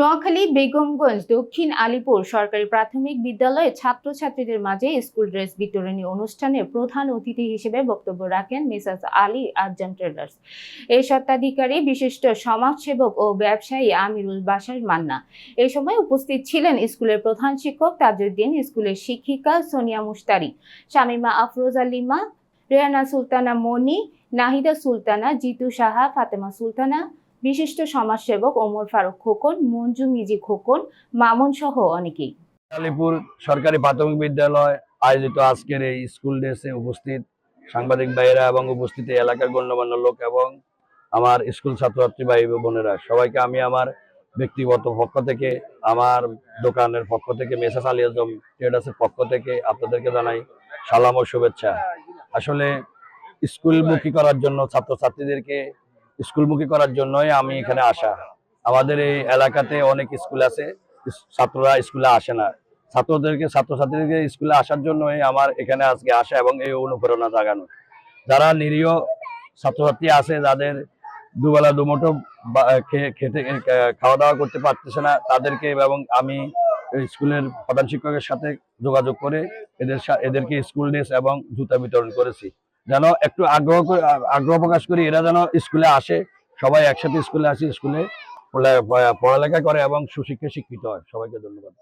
নোয়াখালী, বেগমগঞ্জ, দক্ষিণ আলিপুর সরকারি প্রাথমিক বিদ্যালয়ে ছাত্রছাত্রীদের মাঝে স্কুল ড্রেস বিতরণী অনুষ্ঠানে প্রধান অতিথি হিসেবে বক্তব্য রাখেন মিসাস আলী আজ্জাম ট্রেডার্স। এই স্বত্বাধিকারী, বিশিষ্ট সমাজসেবক ও ব্যবসায়ী আমিরুল বাসার মান্না। এই সময় উপস্থিত ছিলেন স্কুলের প্রধান শিক্ষক তাজউদ্দিন, স্কুলের শিক্ষিকা সোনিয়া মুস্তারি শামিমা আফরোজা লিমা রেহানা সুলতানা মনি, নাহিদা সুলতানা, জিতু সাহা, ফাতেমা সুলতানা বিশিষ্ট সমাজসেবক ওমর ফারুক খোকন, মঞ্জু মিজি খোকন, মামুন সহ অনেকেই। আলিপুর সরকারি প্রাথমিক বিদ্যালয় আয়োজিত আজকের এই স্কুল ড্রেসে উপস্থিত সাংবাদিক ভাইয়েরা এবং উপস্থিত এলাকার গণ্যমান্য লোক এবং আমার স্কুল ছাত্রছাত্রী ভাই বোনেরা, সবাইকে আমি আমার ব্যক্তিগত পক্ষ থেকে, আমার দোকানের পক্ষ থেকে, মেসাস আলী আজম ট্রেডার্সের পক্ষ থেকে আপনাদেরকে জানাই সালাম ও শুভেচ্ছা। আসলে স্কুলমুখী করার জন্য ছাত্রছাত্রীদেরকে স্কুলমুখী করার জন্যই আমি এখানে আসা। আমাদের এই এলাকাতে অনেক স্কুল আছে, ছাত্ররা স্কুলে আসে না। ছাত্রদেরকে, ছাত্রছাত্রীদেরকে স্কুলে আসার জন্যই আমার এখানে আজকে আসা এবং এই অনুপ্রেরণা জাগানো। যারা নিরীহ ছাত্রছাত্রী আছে, যাদের দুবেলা খেয়ে- খেতে খাওয়া দাওয়া করতে পারতেছে না, তাদেরকে এবং আমি স্কুলের প্রধান শিক্ষকের সাথে যোগাযোগ করে এদের এদেরকে স্কুল ড্রেস এবং জুতা বিতরণ করেছি। যেন একটু আগ্রহ আগ্রহ প্রকাশ করি, এরা যেন স্কুলে আসে, সবাই একসাথে স্কুলে আসে, স্কুলে পড়ালেখা করে এবং সুশিক্ষায় শিক্ষিত হয়। সবাইকে ধন্যবাদ।